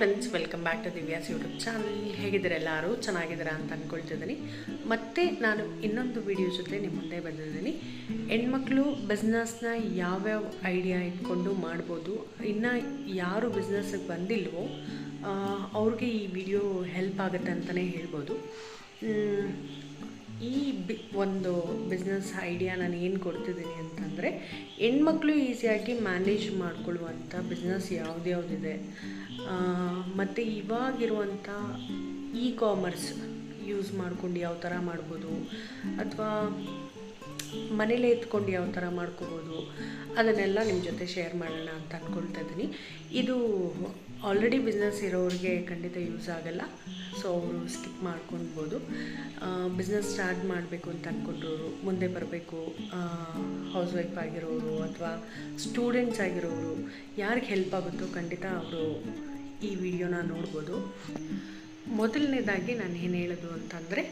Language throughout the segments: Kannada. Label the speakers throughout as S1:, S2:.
S1: Friends welcome back to Divya's YouTube channel ಹೇಗಿದ್ದೀರ ಎಲ್ಲರೂ? ಚೆನ್ನಾಗಿದ್ದೀರಾ ಅಂತ ಅಂದ್ಕೊಳ್ತಿದ್ದೀನಿ ಮತ್ತು ನಾನು ಇನ್ನೊಂದು ವಿಡಿಯೋ ಜೊತೆ ನಿಮ್ಮ ಮುಂದೆ ಬಂದಿದ್ದೀನಿ. ಹೆಣ್ಮಕ್ಳು ಬಿಸ್ನೆಸ್ನ ಯಾವ್ಯಾವ ಐಡಿಯಾ ಇಟ್ಕೊಂಡು ಮಾಡ್ಬೋದು, ಇನ್ನು ಯಾರು ಬಿಸ್ನೆಸ್ಸಿಗೆ ಬಂದಿಲ್ವೋ ಅವ್ರಿಗೆ ಈ ವಿಡಿಯೋ ಹೆಲ್ಪ್ ಆಗುತ್ತೆ ಅಂತಲೇ ಹೇಳ್ಬೋದು. ಈ ಬಿ, ಒಂದು ಬಿಸ್ನೆಸ್ ಐಡಿಯಾ ನಾನು ಏನು ಕೊಡ್ತಿದ್ದೀನಿ ಅಂತಂದರೆ, ಹೆಣ್ಮಕ್ಳು ಈಸಿಯಾಗಿ ಮ್ಯಾನೇಜ್ ಮಾಡ್ಕೊಳ್ಳುವಂಥ ಬಿಸ್ನೆಸ್ ಯಾವ್ದ್ಯಾವ್ದಿದೆ. ಮತ್ತು ಇವಾಗಿರುವಂಥ ಇ ಕಾಮರ್ಸ್ ಯೂಸ್ ಮಾಡ್ಕೊಂಡು ಯಾವ ಥರ ಮಾಡ್ಬೋದು? ಅಥವಾ ಮನೇಲೇ ಎತ್ಕೊಂಡು ಯಾವ ಥರ ಮಾಡ್ಕೋಬೋದು? ಅದನ್ನೆಲ್ಲ ನಿಮ್ಮ ಜೊತೆ ಶೇರ್ ಮಾಡೋಣ ಅಂತ ಅಂದ್ಕೊಳ್ತಾ ಇದ್ದೀನಿ. ಇದು ಆಲ್ರೆಡಿ ಬಿಸ್ನೆಸ್ ಇರೋರಿಗೆ ಖಂಡಿತ ಯೂಸ್ ಆಗಲ್ಲ. ಸೊ ಅವರು ಸ್ಕಿಪ್ ಮಾಡ್ಕೊಳ್ಬೋದು. ಬಿಸ್ನೆಸ್ ಸ್ಟಾರ್ಟ್ ಮಾಡಬೇಕು ಅಂತ ಅಂದ್ಕೊಂಡ್ರು ಮುಂದೆ ಬರಬೇಕು. ಹೌಸ್ ವೈಫ್ ಆಗಿರೋರು ಅಥವಾ ಸ್ಟೂಡೆಂಟ್ಸ್ ಆಗಿರೋರು, ಯಾರಿಗೆ ಹೆಲ್ಪ್ ಆಗುತ್ತೋ ಖಂಡಿತ ಅವರು ಈ ವಿಡಿಯೋನ ನೋಡ್ಬೋದು. ಮೊದಲನೇದಾಗಿ ನಾನು ಏನು ಹೇಳೋದು ಅಂತಂದರೆ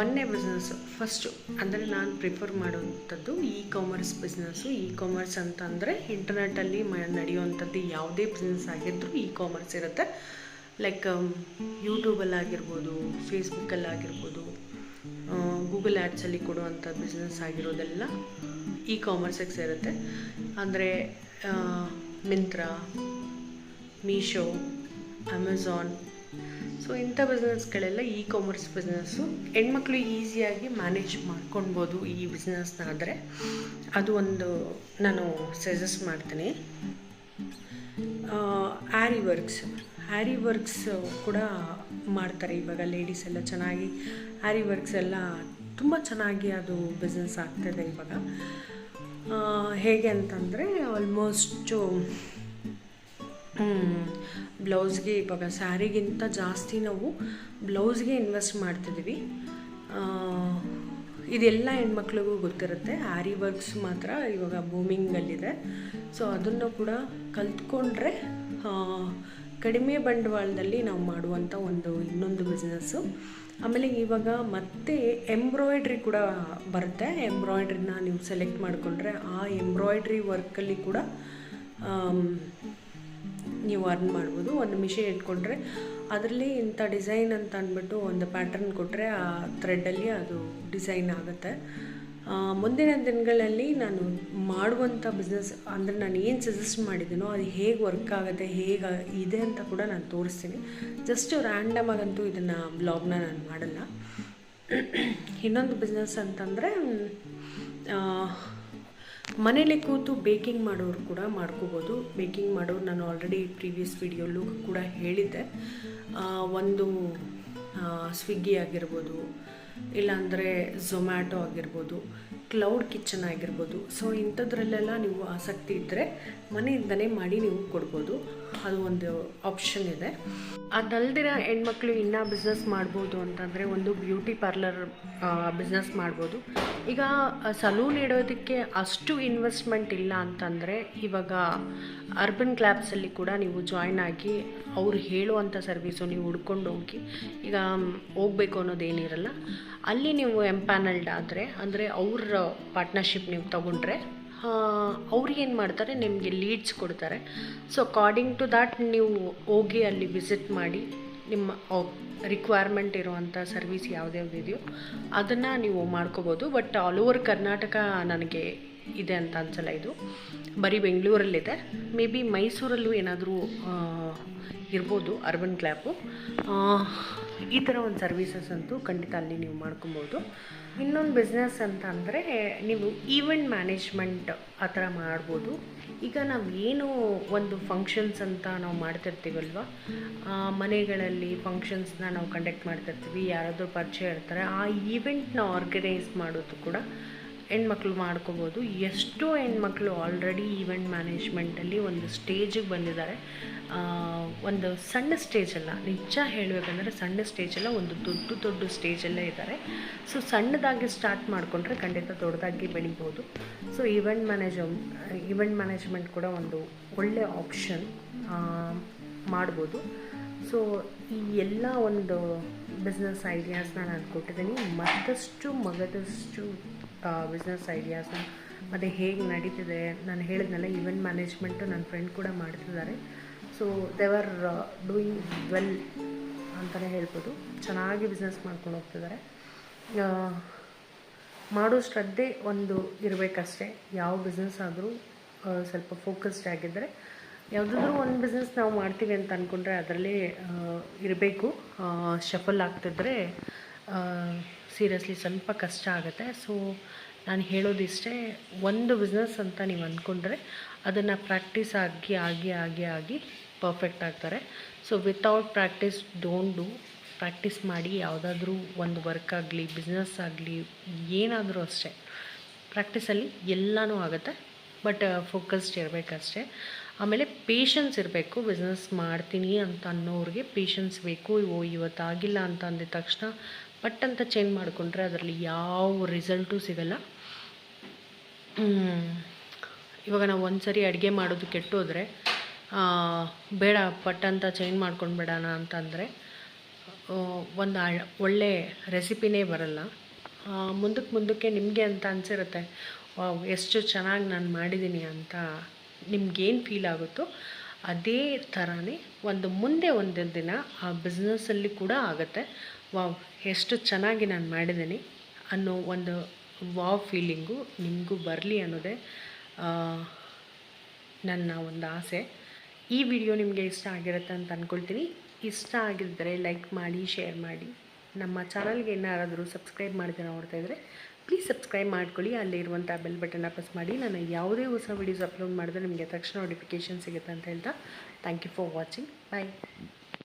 S1: ಒಂದೇ ಬಿಸ್ನೆಸ್ ಫಸ್ಟು ಅಂದರೆ ನಾನು ಪ್ರಿಫರ್ ಮಾಡುವಂಥದ್ದು e commerce business e commerce ಅಂತಂದರೆ ಇಂಟರ್ನೆಟ್ಟಲ್ಲಿ ಮ, ನಡೆಯುವಂಥದ್ದು ಯಾವುದೇ ಬಿಸ್ನೆಸ್ ಆಗಿದ್ದರೂ ಇ ಕಾಮರ್ಸ್ ಇರುತ್ತೆ ಲೈಕ್ ಯೂಟ್ಯೂಬಲ್ಲಾಗಿರ್ಬೋದು ಫೇಸ್ಬುಕ್ಕಲ್ಲಾಗಿರ್ಬೋದು ಗೂಗಲ್ ಆ್ಯಡ್ಸಲ್ಲಿ ಕೊಡುವಂಥ ಬಿಸ್ನೆಸ್ ಆಗಿರೋದೆಲ್ಲ ಇ ಕಾಮರ್ಸಿಗೆ ಸೇರುತ್ತೆ. ಅಂದರೆ ಮಿಂತ್ರಾ ಮೀಶೋ ಅಮೆಝಾನ್ ಸೊ ಇಂಥ ಬಿಸ್ನೆಸ್ಗಳೆಲ್ಲ ಇ ಕಾಮರ್ಸ್ ಬಿಸ್ನೆಸ್ಸು ಹೆಣ್ಮಕ್ಳು ಈಸಿಯಾಗಿ ಮ್ಯಾನೇಜ್ ಮಾಡ್ಕೊಳ್ಬೋದು ಈ ಬಿಸ್ನೆಸ್ನ ಆದರೆ. ಅದು ಒಂದು ನಾನು ಸಜೆಸ್ಟ್ ಮಾಡ್ತೀನಿ. ಆ್ಯರಿ ವರ್ಕ್ಸ್ ಆ್ಯರಿ ವರ್ಕ್ಸ್ ಕೂಡ ಮಾಡ್ತಾರೆ ಇವಾಗ ಲೇಡೀಸ್ ಎಲ್ಲ ಚೆನ್ನಾಗಿ. ಆ್ಯರಿ ವರ್ಕ್ಸ್ ಎಲ್ಲ ತುಂಬ ಚೆನ್ನಾಗಿ ಅದು ಬಿಸ್ನೆಸ್ ಆಗ್ತಿದೆ ಇವಾಗ. ಹೇಗೆ ಅಂತಂದರೆ ಆಲ್ಮೋಸ್ಟು ಬ್ಲೌಸ್ಗೆ ಇವಾಗ ಸ್ಯಾರಿಗಿಂತ ಜಾಸ್ತಿ ನಾವು ಬ್ಲೌಸ್ಗೆ ಇನ್ವೆಸ್ಟ್ ಮಾಡ್ತಿದ್ದೀವಿ. ಇದೆಲ್ಲ ಹೆಣ್ಮಕ್ಳಿಗೂ ಗೊತ್ತಿರುತ್ತೆ. ಆರಿ ವರ್ಕ್ಸ್ ಮಾತ್ರ ಇವಾಗ ಬೂಮಿಂಗಲ್ಲಿದೆ. ಸೊ ಅದನ್ನು ಕೂಡ ಕಲ್ತ್ಕೊಂಡ್ರೆ ಕಡಿಮೆ ಬಂಡವಾಳದಲ್ಲಿ ನಾವು ಮಾಡುವಂಥ ಒಂದು ಇನ್ನೊಂದು ಬಿಸ್ನೆಸ್ಸು. ಆಮೇಲೆ ಇವಾಗ ಮತ್ತೆ ಎಂಬ್ರಾಯ್ಡ್ರಿ ಕೂಡ ಬರುತ್ತೆ. ಎಂಬ್ರಾಯ್ಡ್ರಿನ ನೀವು ಸೆಲೆಕ್ಟ್ ಮಾಡಿಕೊಂಡ್ರೆ ಆ ಎಂಬ್ರಾಯ್ಡ್ರಿ ವರ್ಕಲ್ಲಿ ಕೂಡ ನೀವು ಅರ್ನ್ ಮಾಡ್ಬೋದು. ಒಂದು ಮಿಷಿನ್ ಇಟ್ಕೊಂಡ್ರೆ ಅದರಲ್ಲಿ ಇಂಥ ಡಿಸೈನ್ ಅಂತ ಅಂದ್ಬಿಟ್ಟು ಒಂದು ಪ್ಯಾಟರ್ನ್ ಕೊಟ್ಟರೆ ಆ ಥ್ರೆಡ್ಡಲ್ಲಿ ಅದು ಡಿಸೈನ್ ಆಗುತ್ತೆ. ಮುಂದಿನ ದಿನಗಳಲ್ಲಿ ನಾನು ಮಾಡುವಂಥ ಬಿಸ್ನೆಸ್ ಅಂದರೆ ನಾನು ಏನು ಸಜೆಸ್ಟ್ ಮಾಡಿದ್ದೀನೋ ಅದು ಹೇಗೆ ವರ್ಕ್ ಆಗುತ್ತೆ, ಹೇಗೆ ಇದೆ ಅಂತ ಕೂಡ ನಾನು ತೋರಿಸ್ತೀನಿ. ಜಸ್ಟ್ ರ್ಯಾಂಡಮ್ ಆಗಂತೂ ಇದನ್ನು ಬ್ಲಾಗ್ನ ನಾನು ಮಾಡಲ್ಲ. ಇನ್ನೊಂದು ಬಿಸ್ನೆಸ್ ಅಂತಂದರೆ ಮನೇಲಿ ಕೂತು ಬೇಕಿಂಗ್ ಮಾಡೋರು ಕೂಡ ಮಾಡ್ಕೋಬೋದು. ಬೇಕಿಂಗ್ ಮಾಡೋರು ನಾನು ಆಲ್ರೆಡಿ ಪ್ರೀವಿಯಸ್ ವಿಡಿಯೋಲ್ಲೂ ಕೂಡ ಹೇಳಿದ್ದೆ. ಒಂದು ಸ್ವಿಗ್ಗಿ ಆಗಿರ್ಬೋದು, ಇಲ್ಲಾಂದರೆ ಝೊಮ್ಯಾಟೊ ಆಗಿರ್ಬೋದು. ಕ್ಲೌಡ್ ಕಿಚನ್ ಆಗಿರ್ಬೋದು. ಸೊ ಇಂಥದ್ರಲ್ಲೆಲ್ಲ ನೀವು ಆಸಕ್ತಿ ಇದ್ದರೆ ಮನೆಯಿಂದನೇ ಮಾಡಿ ನೀವು ಕೊಡ್ಬೋದು. ಅದು ಒಂದು ಆಪ್ಷನ್ ಇದೆ. ಅದಲ್ದಿರ ಹೆಣ್ಮಕ್ಳು ಇನ್ನೂ ಬಿಸ್ನೆಸ್ ಮಾಡ್ಬೋದು ಅಂತಂದರೆ ಒಂದು ಬ್ಯೂಟಿ ಪಾರ್ಲರ್ ಬಿಸ್ನೆಸ್ ಮಾಡ್ಬೋದು. ಈಗ ಸಲೂನ್ ಇಡೋದಕ್ಕೆ ಅಷ್ಟು ಇನ್ವೆಸ್ಟ್ಮೆಂಟ್ ಇಲ್ಲ ಅಂತಂದರೆ ಇವಾಗ ಅರ್ಬನ್ ಕ್ಲಾಬ್ಸಲ್ಲಿ ಕೂಡ ನೀವು ಜಾಯ್ನ್ ಆಗಿ ಅವ್ರು ಹೇಳುವಂಥ ಸರ್ವೀಸು ನೀವು ಹುಡ್ಕೊಂಡು ಹೋಗಿ ಈಗ, ಹೋಗಬೇಕು ಹೋಗ್ಬೇಕು ಅನ್ನೋದೇನಿರಲ್ಲ, ಅಲ್ಲಿ ನೀವು ಎಂಪ್ಯಾನಲ್ಡ್ ಆದರೆ, ಅಂದರೆ ಅವ್ರ ಪಾರ್ಟ್ನರ್ಶಿಪ್ ನೀವು ತಗೊಂಡ್ರೆ ಅವ್ರು ಏನು ಮಾಡ್ತಾರೆ, ನಿಮಗೆ ಲೀಡ್ಸ್ ಕೊಡ್ತಾರೆ. ಸೊ ಅಕಾರ್ಡಿಂಗ್ ಟು ದ್ಯಾಟ್ ನೀವು ಹೋಗಿ ಅಲ್ಲಿ ವಿಸಿಟ್ ಮಾಡಿ, ನಿಮ್ಮ ರಿಕ್ವೈರ್ಮೆಂಟ್ ಇರುವಂಥ ಸರ್ವಿಸ್ ಯಾವ್ದ್ಯಾವ್ದಿದೆಯೋ ಅದನ್ನು ನೀವು ಮಾಡ್ಕೋಬೋದು. ಬಟ್ ಆಲ್ ಓವರ್ ಕರ್ನಾಟಕ ನನಗೆ ಇದೆ ಅಂತ ಅನ್ಸಲ್ಲ ಇದು. ಬರೀ ಬೆಂಗಳೂರಲ್ಲಿದೆ. ಮೇ ಬಿ ಮೈಸೂರಲ್ಲೂ ಏನಾದರೂ ಇರ್ಬೋದು ಅರ್ಬನ್ ಕ್ಲ್ಯಾಪು ಈ ಥರ ಒಂದು ಸರ್ವೀಸಸ್ ಅಂತೂ ಖಂಡಿತ ಅಲ್ಲಿ ನೀವು ಮಾಡ್ಕೊಬೋದು. ಇನ್ನೊಂದು ಬಿಸ್ನೆಸ್ ಅಂತ ಅಂದರೆ ನೀವು ಈವೆಂಟ್ ಮ್ಯಾನೇಜ್ಮೆಂಟ್ ಆ ಥರ ಮಾಡ್ಬೋದು. ಈಗ ನಾವು ಏನು ಒಂದು ಫಂಕ್ಷನ್ಸ್ ಅಂತ ನಾವು ಮಾಡ್ತಿರ್ತೀವಲ್ವ? ಮನೆಗಳಲ್ಲಿ ಫಂಕ್ಷನ್ಸ್ನ ನಾವು ಕಂಡಕ್ಟ್ ಮಾಡ್ತಿರ್ತೀವಿ, ಯಾರಾದರೂ ಪರಿಚಯ ಇರ್ತಾರೆ, ಆ ಈವೆಂಟ್ನ ಆರ್ಗನೈಸ್ ಮಾಡೋದು ಕೂಡ ಹೆಣ್ಮಕ್ಳು ಮಾಡ್ಕೋಬೋದು. ಎಷ್ಟೋ ಹೆಣ್ಮಕ್ಳು ಆಲ್ರೆಡಿ ಈವೆಂಟ್ ಮ್ಯಾನೇಜ್ಮೆಂಟಲ್ಲಿ ಒಂದು ಸ್ಟೇಜಿಗೆ ಬಂದಿದ್ದಾರೆ. ಒಂದು ಸಣ್ಣ ಸ್ಟೇಜಲ್ಲ ನಿಜ ಹೇಳಬೇಕಂದ್ರೆ ಸಣ್ಣ ಸ್ಟೇಜಲ್ಲ ಒಂದು ದೊಡ್ಡ ದೊಡ್ಡ ಸ್ಟೇಜಲ್ಲೇ ಇದ್ದಾರೆ. ಸೊ ಸಣ್ಣದಾಗಿ ಸ್ಟಾರ್ಟ್ ಮಾಡಿಕೊಂಡ್ರೆ ಖಂಡಿತ ದೊಡ್ಡದಾಗಿ ಬೆಳಿಬೋದು. So event manage event management ಕೂಡ ಒಂದು ಒಳ್ಳೆಯ ಆಪ್ಷನ್ ಮಾಡ್ಬೋದು. ಸೊ ಈ ಎಲ್ಲ ಒಂದು ಬಿಸ್ನೆಸ್ ಐಡಿಯಾಸ್ನ ನಾನು ಕೊಟ್ಟಿದ್ದೀನಿ. ಮತ್ತಷ್ಟು, ಮಗದಷ್ಟು ಬಿಸ್ನೆಸ್ ಐಡಿಯಾಸ್ನ ಮತ್ತು ಹೇಗೆ ನಡೀತಿದೆ ನಾನು ಹೇಳಿದ್ನಲ್ಲ ಈವೆಂಟ್ ಮ್ಯಾನೇಜ್ಮೆಂಟು ನನ್ನ ಫ್ರೆಂಡ್ ಕೂಡ ಮಾಡ್ತಿದ್ದಾರೆ. ಸೊ ದೇವರ್ ಡೂಯಿಂಗ್ ವೆಲ್ ಅಂತಲೇ ಹೇಳ್ಬೋದು. ಚೆನ್ನಾಗಿ ಬಿಸ್ನೆಸ್ ಮಾಡ್ಕೊಂಡು ಹೋಗ್ತಿದ್ದಾರೆ. ಮಾಡೋ ಶ್ರದ್ಧೆ ಒಂದು ಇರಬೇಕಷ್ಟೇ. ಯಾವ ಬಿಸ್ನೆಸ್ ಆದರೂ ಸ್ವಲ್ಪ ಫೋಕಸ್ಡ್ ಆಗಿದ್ದರೆ ಯಾವುದಾದ್ರೂ ಒಂದು ಬಿಸ್ನೆಸ್ ನಾವು ಮಾಡ್ತೀವಿ ಅಂತ ಅಂದ್ಕೊಂಡ್ರೆ ಅದರಲ್ಲಿ ಇರಬೇಕು. ಶಫಲ್ ಆಗ್ತಿದ್ರೆ ಸೀರಿಯಸ್ಲಿ ಸ್ವಲ್ಪ ಕಷ್ಟ ಆಗುತ್ತೆ. ಸೊ ನಾನು ಹೇಳೋದಿಷ್ಟೇ, ಒಂದು ಬಿಸ್ನೆಸ್ ಅಂತ ನೀವು ಅಂದ್ಕೊಂಡ್ರೆ ಅದನ್ನು ಪ್ರಾಕ್ಟೀಸ್ ಆಗಿ ಆಗಿ ಆಗಿ ಆಗಿ ಪರ್ಫೆಕ್ಟ್ ಆಗ್ತಾರೆ. So without practice don't do practice ಮಾಡಿ ಯಾವುದಾದ್ರೂ ಒಂದು ವರ್ಕ್ ಆಗಲಿ ಬಿಸ್ನೆಸ್ ಆಗಲಿ, ಏನಾದರೂ ಅಷ್ಟೇ. ಪ್ರಾಕ್ಟೀಸಲ್ಲಿ ಎಲ್ಲನೂ ಆಗುತ್ತೆ. ಬಟ್ ಫೋಕಸ್ಡ್ ಇರಬೇಕಷ್ಟೇ. ಆಮೇಲೆ ಪೇಷನ್ಸ್ ಇರಬೇಕು. ಬಿಸ್ನೆಸ್ ಮಾಡ್ತೀನಿ ಅಂತ ಅನ್ನೋರಿಗೆ ಪೇಷನ್ಸ್ ಬೇಕು. ಓ, ಇವತ್ತಾಗಿಲ್ಲ ಅಂತ ಅಂದಿದ ತಕ್ಷಣ ಪಟ್ ಅಂತ ಚೇಂಜ್ ಮಾಡಿಕೊಂಡ್ರೆ ಅದರಲ್ಲಿ ಯಾವ ರಿಸಲ್ಟು ಸಿಗಲ್ಲ. ಇವಾಗ ನಾವು ಒಂದು ಸರಿ ಅಡುಗೆ ಮಾಡೋದು ಕೆಟ್ಟೋದ್ರೆ ಬೇಡ ಪಟ್ ಅಂತ ಚೇಂಜ್ ಮಾಡ್ಕೊಂಡು ಬಿಡೋಣ ಅಂತಂದರೆ ಒಂದು ಒಳ್ಳೆ ರೆಸಿಪಿನೇ ಬರಲ್ಲ. ಮುಂದಕ್ಕೆ ಮುಂದಕ್ಕೆ ನಿಮಗೆ ಅಂತ ಅನಿಸಿರುತ್ತೆ, ವಾವ್, ಎಷ್ಟು ಚೆನ್ನಾಗಿ ನಾನು ಮಾಡಿದ್ದೀನಿ ಅಂತ ನಿಮ್ಗೇನು ಫೀಲ್ ಆಗುತ್ತೋ ಅದೇ ಥರನೇ ಒಂದು ಮುಂದೆ ಒಂದು ದಿನ ಆ ಬಿಸ್ನೆಸ್ಸಲ್ಲಿ ಕೂಡ ಆಗುತ್ತೆ. ವಾವ್, ಎಷ್ಟು ಚೆನ್ನಾಗಿ ನಾನು ಮಾಡಿದ್ದೀನಿ ಅನ್ನೋ ಒಂದು ವಾವ್ ಫೀಲಿಂಗು ನಿಮಗೂ ಬರಲಿ ಅನ್ನೋದೇ ನನ್ನ ಒಂದು ಆಸೆ. ಈ ವಿಡಿಯೋ ನಿಮಗೆ ಇಷ್ಟ ಆಗಿರುತ್ತೆ ಅಂತ ಅಂದ್ಕೊಳ್ತೀನಿ ಇಷ್ಟ ಆಗಿದ್ದರೆ ಲೈಕ್ ಮಾಡಿ, ಶೇರ್ ಮಾಡಿ. ನಮ್ಮ ಚಾನಲ್ಗೆ ಏನಾರಾದರೂ ಸಬ್ಸ್ಕ್ರೈಬ್ ಮಾಡಿದ್ರೆ ನೋಡ್ತಾ ಇದ್ದರೆ ಪ್ಲೀಸ್ ಸಬ್ಸ್ಕ್ರೈಬ್ ಮಾಡ್ಕೊಳ್ಳಿ. ಅಲ್ಲಿರುವಂಥ ಬೆಲ್ ಬಟನ್ನ ಪ್ರೆಸ್ ಮಾಡಿ. ನಾನು ಯಾವುದೇ ಹೊಸ ವೀಡಿಯೋಸ್ ಅಪ್ಲೋಡ್ ಮಾಡಿದ್ರೆ ನಿಮಗೆ ತಕ್ಷಣ ನೋಟಿಫಿಕೇಷನ್ ಸಿಗುತ್ತೆ ಅಂತ ಹೇಳ್ತಾ, thank you for watching. Bye.